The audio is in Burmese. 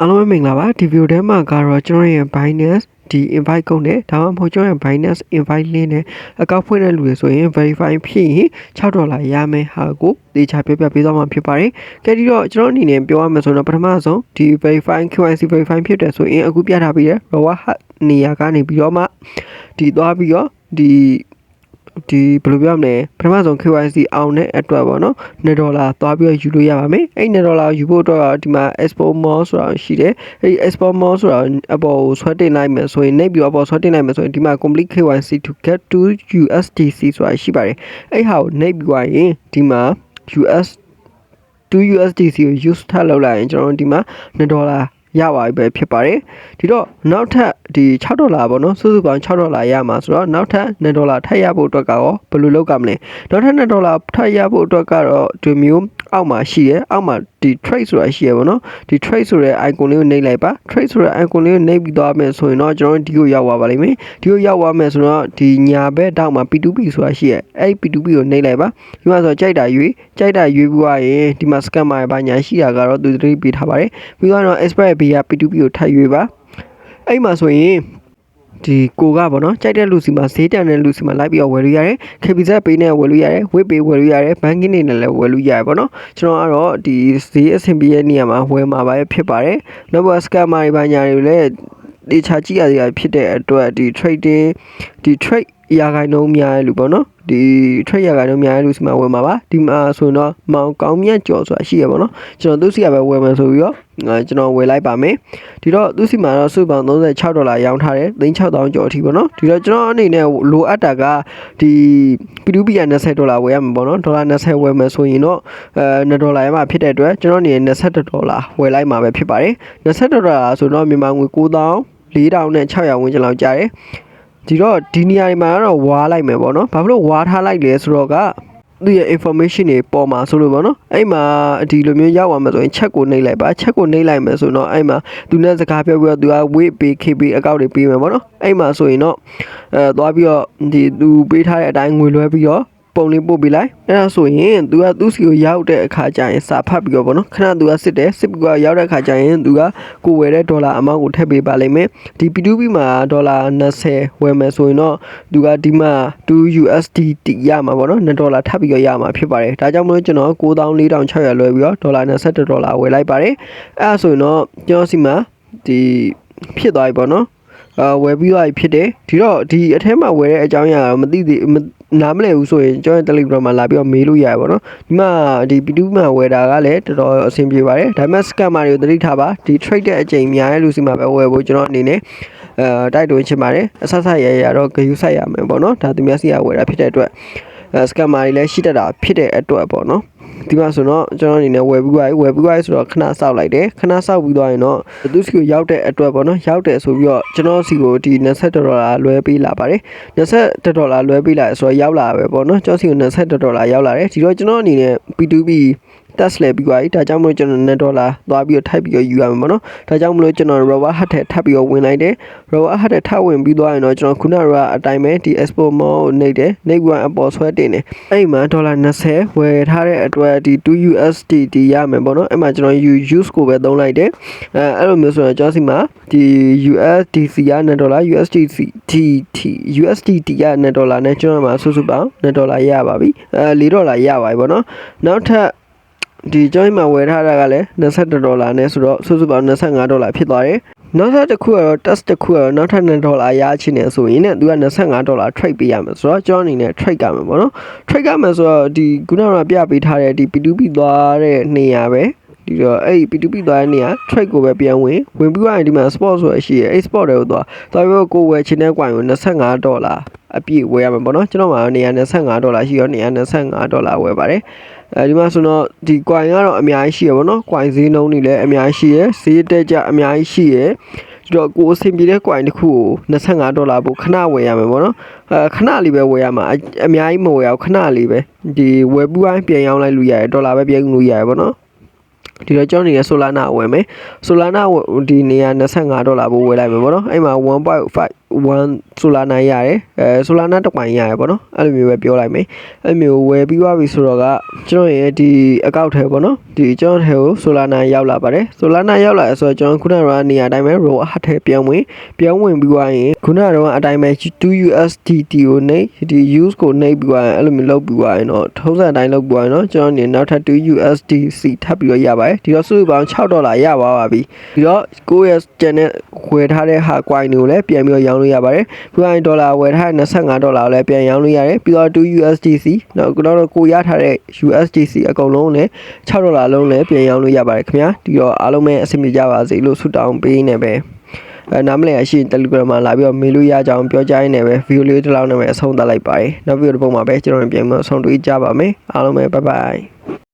အားလုံးပဲမင်္ဂလာပါဒီဗီဒီယိုထဲမှာကတော့ကျွန်တော်ရဲ့ Binance ဒီ invite code နဲ့ဒါမှမဟုတ်ကျွန်တော်ရဲ့ Binance invite link နဲ့အကောင့်ဖွင့်တဲ့လူတွေဆိုရင် verify ဖြစ်ရင်6ဒေါ်လာရမယ်ဟာကိုတေချာပြပြပေးသွားမှာဖြစ်ပါတယ်။ကြည့်တော့ကျွန်တော်အနေနဲ့ပြောရမယ်ဆိုတော့ပထမဆုံးဒီ verify KYC verify ဖြစ်တယ်ဆိုရင်အခုပြထားပြီးတဲ့ raw hat နေရာကနေပြီးတော့မှဒီသွားပြီးတော့ဒီ ဒီဘယ်လိုပြောမလဲပထမဆုံး KYC အောင်တဲ့အတွက်ပေါ့နော်2ဒေါ်လာသွားပြီးတော့ယူလို့ရပါမယ်အဲ့2ဒေါ်လာယူဖို့အတွက်ဒီမှာ export mall ဆိုတာရှိတယ်အဲ့ဒီ export mall ဆိုတာအပေါ်ကိုဆွဲတင်လိုက်မယ်ဆိုရင်နှိပ်ပြီးတော့အပေါ်ဆွဲတင်လိုက်မယ်ဆိုရင်ဒီမှာ complete KYC to get to USDC ဆိုတာရှိပါတယ်အဲ့ဟာကိုနှိပ်ပြီးသွားရင်ဒီမှာ US 2 USDC ကို use ထပ်လုပ်လိုက်ရင်ကျွန်တော်တို့ဒီမှာ2ဒေါ်လာ ရပါပြီပဲဖြစ်ပါတယ်ဒီတော့နောက်ထပ်ဒီ6ဒေါ်လာပေါ့နော်စုစုပေါင်း6ဒေါ်လာရမှာဆိုတော့နောက်ထပ်2ဒေါ်လာထပ်ရဖို့အတွက်ကရောဘယ်လိုလုပ်ကြမလဲနောက်ထပ်2ဒေါ်လာထပ်ရဖို့အတွက်ကတော့ဒီမျိုးအောက်မှာရှိရဲအောက်မှာဒီ trade ဆိုတာရှိရပေါ့နော်ဒီ trade ဆိုတဲ့ icon လေးကိုနှိပ်လိုက်ပါ trade ဆိုတဲ့ icon လေးကိုနှိပ်ပြီးသွားမယ်ဆိုရင်တော့ကျွန်တော်ဒီကိုရောက်သွားပါလိမ့်မယ်ဒီကိုရောက်သွားမယ်ဆိုတော့ဒီညာဘက်တောက်မှာ P2P ဆိုတာရှိရဲအဲ့ P2P ကိုနှိပ်လိုက်ပါဒီမှာဆိုကြိုက်တာရွေးကြိုက်တာရွေးပြီးသွားရင်ဒီမှာ scammer ဘာညာရှိတာကတော့သူသတိပေးထားပါတယ်ပြီးတော့ expert B က P2P ကိုထပ်ရွေးပါအဲ့မှာဆိုရင် ဒီကိုကပေါ့နော်ကြိုက်တဲ့လူစီမှာဈေးတန်တဲ့လူစီမှာလိုက်ပြီးတော့ဝယ်လို့ရတယ် KBZ ပေးနဲ့ဝယ်လို့ရတယ်ဝစ်ပေးဝယ်လို့ရတယ်ဘန်ကင်းနေနဲ့လည်းဝယ်လို့ရတယ်ပေါ့နော်ကျွန်တော်ကတော့ဒီဈေးအဆင်ပြေတဲ့နေရာမှာဝယ်မှာပါဖြစ်ပါတယ်နောက်ဘက် scammer တွေဘာညာတွေလည်းဒီချာကြည့်ရရဖြစ်တဲ့အတွက်ဒီ trading ဒီ trade ရာခိုင်နှုန်းများတဲ့လူပေါ့နော် ဒီ trade ရာခိုင်နှုန်းများတဲ့လူစီမှာဝယ်မှာပါဒီမှာဆိုတော့မောင်ကောင်းမြတ်ကျော်ဆိုတာရှိရပါတော့ကျွန်တော်သူစီကပဲဝယ်မယ်ဆိုပြီးတော့ကျွန်တော်ဝယ်လိုက်ပါမယ်ဒီတော့သူစီမှာတော့စုပေါင်း36ဒေါ်လာရောင်းထားတယ်3600ကျော်အထိပေါ့နော်ဒီတော့ကျွန်တော်အနေနဲ့လိုအပ်တာကဒီ P2P က20ဒေါ်လာဝယ်ရမှာပေါ့နော်ဒေါ်လာ20ဝယ်မယ်ဆိုရင်တော့အဲ2ဒေါ်လာရမှာဖြစ်တဲ့အတွက်ကျွန်တော်အနေနဲ့20ဒေါ်လာဝယ်လိုက်မှာပဲဖြစ်ပါတယ်20ဒေါ်လာဆိုတော့မြန်မာငွေ9000 4000နဲ့600ဝန်းကျင်လောက်ကျတယ် ဒီတော့ဒီနေရာတွေမှာတော့ဝါလိုက်မယ်ပေါ့နော်ဘာဖြစ်လို့ဝါထားလိုက်လဲဆိုတော့ကသူရဲ့ information တွေပေါ်မှာဆိုလို့ပေါ့နော်အဲ့မှာဒီလိုမျိုးရောက်သွားမှဆိုရင်ချက်ကိုနှိပ်လိုက်ပါချက်ကိုနှိပ်လိုက်မယ်ဆိုတော့အဲ့မှာသူနဲ့စကားပြောပြီးတော့သူက weight ပေး KB အကောင့်တွေပေးမယ်ပေါ့နော်အဲ့မှာဆိုရင်တော့အဲသွားပြီးတော့ဒီသူပေးထားတဲ့အတိုင်းငွေလွှဲပြီးတော့ ပုံလေးပို့ပေးလိုက်အဲ့ဒါဆိုရင် तू ကသူ့စီကိုရောက်တဲ့အခါကျရင်စာဖတ်ပြီးတော့ဗောနော်ခဏ तू ကစစ်တယ်စစ်ပြီးတော့ရောက်တဲ့အခါကျရင် तू ကကိုဝယ်တဲ့ဒေါ်လာအမောင့်ကိုထည့်ပေးပါလိမ့်မယ်ဒီ P2P မှာဒေါ်လာ20ဝယ်မယ်ဆိုရင်တော့ तू ကဒီမှာ 2USDT ရမှာဗောနော်2ဒေါ်လာထပ်ပြီးတော့ရမှာဖြစ်ပါတယ်ဒါကြောင့်မလို့ကျွန်တော်94,600လွှဲပြီးတော့ဒေါ်လာ21ဒေါ်လာဝယ်လိုက်ပါတယ်အဲ့ဒါဆိုရင်တော့ကျွန်တော်စီမှာဒီဖြစ်သွားပြီဗောနော်အာ ဝယ်ပြီးသွားပြီဖြစ်တယ်ဒီတော့ဒီအထဲမှာဝယ်တဲ့အကြောင်းအရာတော့မသိသေးနားမလည်ဘူးဆိုရင်ကျွန်တော် Telegram မှာလာပြီးတော့မေးလို့ရတယ်ပေါ့နော်ဒီမှာဒီ P2 မှာဝယ်တာကလည်းတော်တော်အဆင်ပြေပါတယ်ဒါပေမဲ့ scammer တွေကိုသတိထားပါဒီ trade တဲ့အချိန်များတဲ့လူစီမှာပဲဝယ်ဖို့ကျွန်တော်အနေနဲ့အဲတိုက်တွန်းချင်ပါတယ်အဆဆရရတော့ဂယုဆိုင်ရမယ်ပေါ့နော်ဒါသူများစီကဝယ်တာဖြစ်တဲ့အတွက်အဲ scammer တွေလည်းရှိတတ်တာဖြစ်တဲ့အတွက်ပေါ့နော် ဒီမှာဆိုတော့ကျွန်တော်အနေနဲ့ဝယ်ပြီးသွားပြီဝယ်ပြီးသွားပြီဆိုတော့ခဏစောက်လိုက်တယ်ခဏစောက်ပြီးသွားရင်တော့သူစီကိုရောက်တဲ့အတွက်ပေါ့နော်ရောက်တယ်ဆိုပြီးတော့ကျွန်တော်စီကိုဒီ20ဒေါ်လာလွှဲပေးလာပါတယ်20ဒေါ်လာလွှဲပေးလာဆိုတော့ရောက်လာပဲပေါ့နော်ကျွန်တော်စီကို20ဒေါ်လာရောက်လာတယ်ဒီတော့ကျွန်တော်အနေနဲ့ P2P တက်လဲပြီးသွားပြီဒါကြောင့်မလို့ကျွန်တော်9ဒေါ်လာသွားပြီးတော့ထိုက်ပြီးတော့ယူရမှာပေါ့နော်ဒါကြောင့်မလို့ကျွန်တော် Robot Hat ထက်ထပ်ပြီးတော့ဝင်လိုက်တယ် Robot Hat ထက်ထပ်ဝင်ပြီးသွားရင်တော့ကျွန်တော်ခုနကအတိုင်းပဲဒီ Export Mall ကိုနှိပ်တယ်နှိပ်ပြီးအပေါ်ဆွဲတင်တယ်အဲ့မှာဒေါ်လာ20ဝယ်ထားတဲ့အတွက်ဒီ 2USDT ရမယ်ပေါ့နော်အဲ့မှာကျွန်တော် use ကိုပဲသုံးလိုက်တယ်အဲအဲ့လိုမျိုးဆိုတော့ကျွန်တော်စီမှာဒီ USDC က9ဒေါ်လာ USDT USDT က9ဒေါ်လာနဲ့ကျွန်တော်မှာစုစုပေါင်း9ဒေါ်လာရပါပြီအဲ4ဒေါ်လာရပါပြီပေါ့နော်နောက်ထပ် ဒီကျွန်တော်မှာဝယ်ထားတာကလည်း22ဒေါ်လာနဲ့ဆိုတော့စုစုပေါင်း25ဒေါ်လာဖြစ်သွားတယ်နောက်ထပ်တစ်ခုကတော့ test တစ်ခုကတော့နောက်ထပ်2ဒေါ်လာရချင်တယ်ဆိုရင်ねသူက25ဒေါ်လာ trade ပေးရမယ်ဆိုတော့ကျွန်တော်အနေနဲ့ trade ကမယ်ပေါ့နော် trade ကမယ်ဆိုတော့ဒီခုနကပြပေးထားတဲ့ဒီ P2P သွားတဲ့နေရာပဲဒီတော့အဲ့ဒီ P2P သွားတဲ့နေရာ trade ကိုပဲပြန်ဝင်ဝင်ပြီးတော့ဒီမှာ spot ဆိုရရှိရအဲ့ spot တွေကိုသွားသွားပြီးတော့ကိုဝယ်ချင်တဲ့ coin ကို25ဒေါ်လာအပြည့်ဝယ်ရမှာပေါ့နော်ကျွန်တော်မှာနေရာ25ဒေါ်လာရှိရောနေရာ25ဒေါ်လာဝယ်ပါတယ် အဲဒီမှာဆိုတော့ဒီ coin ကတော့အများကြီးရှိရပါတော့ coin ဈေးနှုန်းတွေလည်းအများကြီးရှိရဈေးတက်ကြအများကြီးရှိရဒီတော့ကိုအဆင်ပြေတဲ့ coin တစ်ခုကို25ဒေါ်လာပို့ခဏဝယ်ရမယ်ပေါ့နော်အဲခဏလေးပဲဝယ်ရမှာအများကြီးမဝယ်အောင်ခဏလေးပဲဒီဝယ်ပြီးတိုင်းပြန်ရောင်းလိုက်လို့ရတယ်ဒေါ်လာပဲပြန်လို့ရတယ်ပေါ့နော်ဒီတော့ကျွန်တော်နေရ Solana ဝယ်မယ် Solana ဒီနေရာ25ဒေါ်လာပို့ဝယ်လိုက်မယ်ပေါ့နော်အဲ့မှာ1.5 1 Solana ရတယ်အဲ Solana တစ်ပိုင်းရတယ်ပေါ့နော်အဲ့လိုမျိုးပဲပြောလိုက်မယ်အဲ့လိုမျိုးဝယ်ပြီးသွားပြီဆိုတော့ကကျွန်တော်ရဲ့ဒီအကောင့်ထဲပေါ့နော်ဒီကျွန်တော်ထဲကို Solana ရောက်လာပါတယ် Solana ရောက်လာဆိုတော့ကျွန်တော်ခုနကနေရာအတိုင်းပဲ row အထက်ပြောင်းဝင်ပြောင်းဝင်ပြီးသွားရင်ခုနကတော့အတိုင်းပဲ 2USDT ကိုနှိပ်ဒီ use ကိုနှိပ်ပြီးသွားရင်အဲ့လိုမျိုးလုပ်ပြီးသွားရင်တော့ထုံးစံအတိုင်းလုပ်ပြီးသွားရင်တော့ကျွန်တော်အနေနဲ့နောက်ထပ် 2USDC ထပ်ပြီးတော့ရပါတယ်ဒီတော့စုစုပေါင်း6ဒေါ်လာရပါပါပြီပြီးတော့ကိုယ့်ရဲ့ channel ဝယ်ထားတဲ့ဟာ coin တွေကိုလည်းပြန်ပြီးတော့ရောင်းလို့ရပါတယ်ပြီးတော့ဒေါ်လာဝယ်ထားတဲ့25ဒေါ်လာကိုလည်းပြန်ရောင်းလို့ရတယ်ပြီးတော့ 2USDC နောက်တော့ကိုရထားတဲ့ USDC အကုန်လုံးလည်း6ဒေါ်လာလုံးလည်းပြန်ရောင်းလို့ရပါတယ်ခင်ဗျာဒီတော့အားလုံးပဲအဆင်ပြေကြပါစေလို့ဆုတောင်းပေးနေပဲအဲနားမလည်အရှိ Telegram မှာလာပြီးတော့မေးလို့ရကြအောင်ပြောကြရင်းနဲ့ပဲ video လေးတစ်လောက်နဲ့ပဲအဆုံးသတ်လိုက်ပါတယ်နောက်ပြီးတော့ဒီပုံမှာပဲကျွန်တော်တို့ပြန်ပြီးတော့ဆုံတွေ့ကြပါမယ်အားလုံးပဲ bye bye